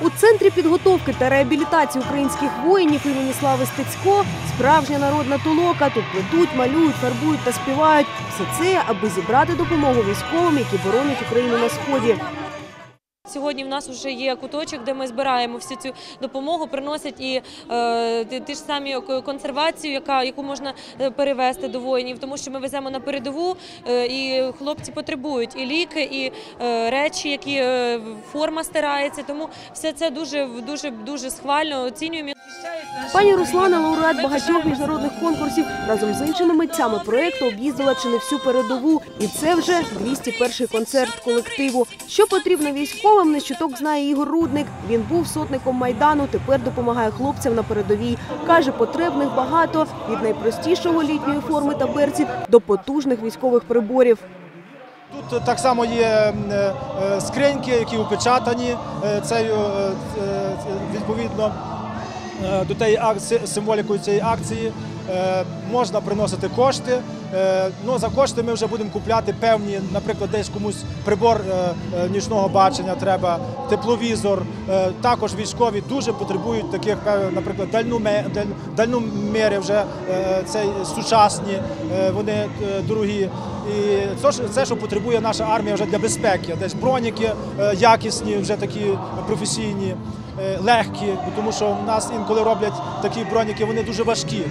У центрі підготовки та реабілітації українських воїнів імені Слави Стецько справжня народна толока. Тут плетуть, малюють, фарбують та співають. Все це, аби зібрати допомогу військовим, які боронять Україну на сході. Сьогодні в нас вже є куточок, де ми збираємо всю цю допомогу, приносять і е, ті, ж самі консервацію, яка яку можна е, перевезти до воїнів, тому що ми веземо на передову, е, і хлопці потребують і ліки, і е, речі, які е, форма стирається. Тому все це дуже дуже дуже схвально оцінюємо. Пані Руслана, лауреат багатьох міжнародних конкурсів, разом з іншими митцями проєкту об'їздила чи не всю передову. І це вже 201-й концерт колективу. Що потрібно військовим, не чуток знає Ігор Рудник. Він був сотником майдану, тепер допомагає хлопцям на передовій. каже, потребних багато від найпростішого літньої форми та берців до потужних військових приборів. Тут так само є е, е, скриньки, які опечатані е, е, відповідно до тієї символікою цієї акції. Е, Можна приносити кошти. Е, Ну, за кошти ми вже будемо купляти певні, наприклад, десь комусь прибор е, нічного бачення треба, тепловізор. Також військові дуже потребують таких, наприклад, дальноме- даль- дальномери вже е, цей сучасні, вони дорогі. І це, що потребує наша армія вже для безпеки. Десь броніки якісні, вже такі професійні, легкі, тому що в нас інколи роблять такі броніки, вони дуже важкі.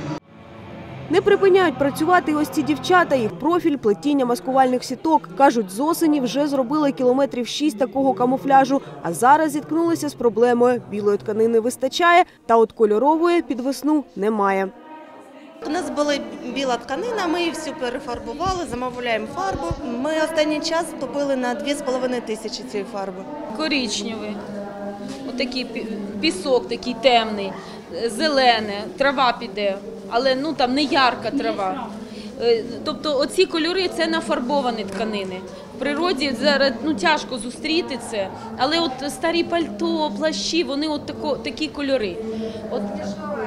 Не припиняють працювати і ось ці дівчата. Їх профіль плетіння маскувальних сіток. Кажуть, з осені вже зробили кілометрів шість такого камуфляжу, а зараз зіткнулися з проблемою. Білої тканини вистачає, та от кольорової під весну немає. У нас була біла тканина, ми її всю перефарбували, замовляємо фарбу. Ми останній час топили на 2,5 тисячі цієї фарби. коричневий, отакий пісок такий темний, зелене, трава піде, але ну там не ярка трава. Е, Тобто оці кольори це нафарбовані тканини. В природі зараз ну, тяжко зустріти це, але от старі пальто, плащі, вони от тако, такі кольори. От,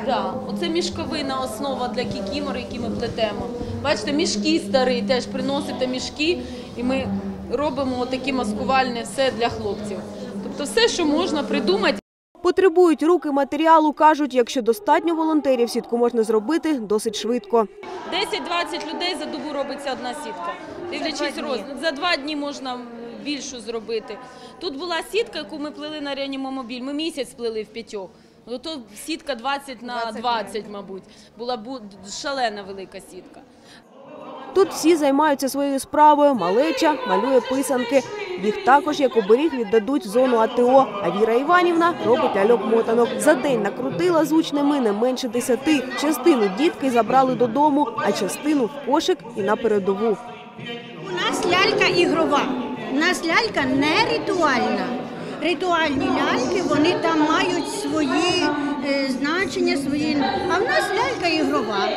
да, оце мішковина основа для кікімори, які ми плетемо. Бачите, мішки старі, теж приносите мішки, і ми робимо такі маскувальне все для хлопців. Тобто все, що можна придумати. Потребують руки матеріалу, кажуть, якщо достатньо волонтерів, сітку можна зробити досить швидко. 10-20 людей за добу робиться одна сітка. Дивлячись роз... За два дні можна більшу зробити. Тут була сітка, яку ми плели на реанімомобіль. Ми місяць плели в п'ятьох. Ну, то сітка 20 на 20, мабуть. Була шалена велика сітка. Тут всі займаються своєю справою. Малеча малює писанки. Їх також, як оберіг, віддадуть в зону АТО. А Віра Іванівна робить ляльок-мотанок. За день накрутила з учнями не менше десяти. Частину дітки забрали додому, а частину в кошик і на передову. У нас лялька ігрова. У нас лялька не ритуальна. Ритуальні ляльки вони там мають свої е, значення, свої. А в нас лялька ігрова.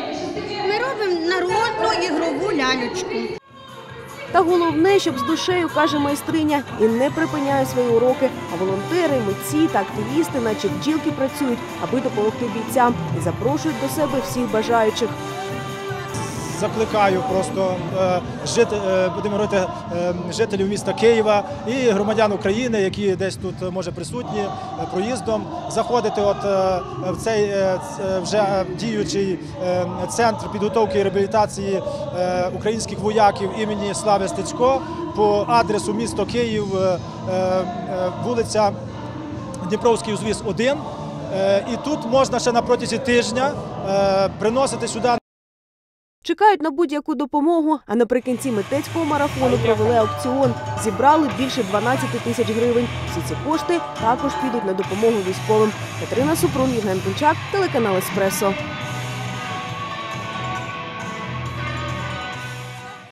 Ми робимо народну ігрову лялечку. Та головне, щоб з душею, каже майстриня, і не припиняє свої уроки. А волонтери, митці та активісти, наче бджілки, працюють, аби допомогти бійцям і запрошують до себе всіх бажаючих. Закликаю просто е, жити, е, е, жителів міста Києва і громадян України, які десь тут може присутні проїздом, заходити в цей вже діючий центр підготовки і реабілітації українських вояків імені Слави Стецько по адресу місто Київ, вулиця Дніпровський узвіз 1. Е, І тут можна ще на протязі тижня приносити сюди Чекають на будь-яку допомогу, а наприкінці митецького марафону провели аукціон. Зібрали більше 12 тисяч гривень. Всі ці кошти також підуть на допомогу військовим. Катерина Супрун, Євген Кунчак, телеканал Еспресо.